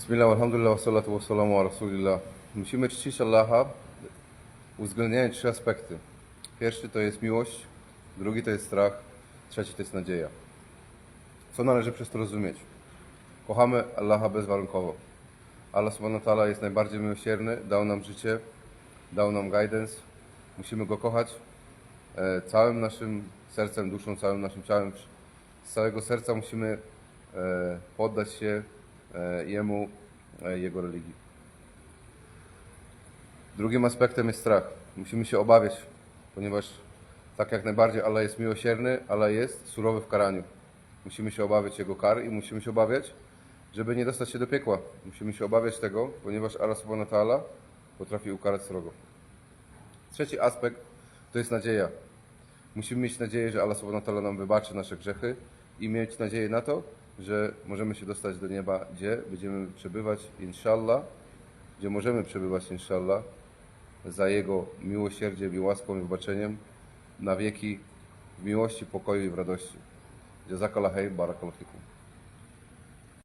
Bismillah, alhamdulillah, wassalatu wassalamu ala rasulillah. Musimy czcić Allaha, uwzględniając trzy aspekty. Pierwszy to jest miłość, drugi to jest strach, trzeci to jest nadzieja. Co należy przez to rozumieć? Kochamy Allaha bezwarunkowo. Allah subhanahu wa ta'ala jest najbardziej miłosierny, dał nam życie, dał nam guidance. Musimy Go kochać e, całym naszym sercem, duszą, całym naszym ciałem. Z całego serca musimy e, poddać się Jemu, e, Jego religii. Drugim aspektem jest strach. Musimy się obawiać, ponieważ tak jak najbardziej Allah jest miłosierny, Allah jest surowy w karaniu. Musimy się obawiać Jego kar i musimy się obawiać, żeby nie dostać się do piekła. Musimy się obawiać tego, ponieważ Allah subhanahu wa potrafi ukarać srogo. Trzeci aspekt to jest nadzieja. Musimy mieć nadzieję, że Allah subhanahu wa nam wybaczy nasze grzechy i mieć nadzieję na to, że możemy się dostać do nieba, gdzie będziemy przebywać, inshallah, gdzie możemy przebywać, inshallah, za Jego miłosierdziem i łaską i wybaczeniem na wieki w miłości, pokoju i w radości. Jazakallah hej, barakallahu fikum.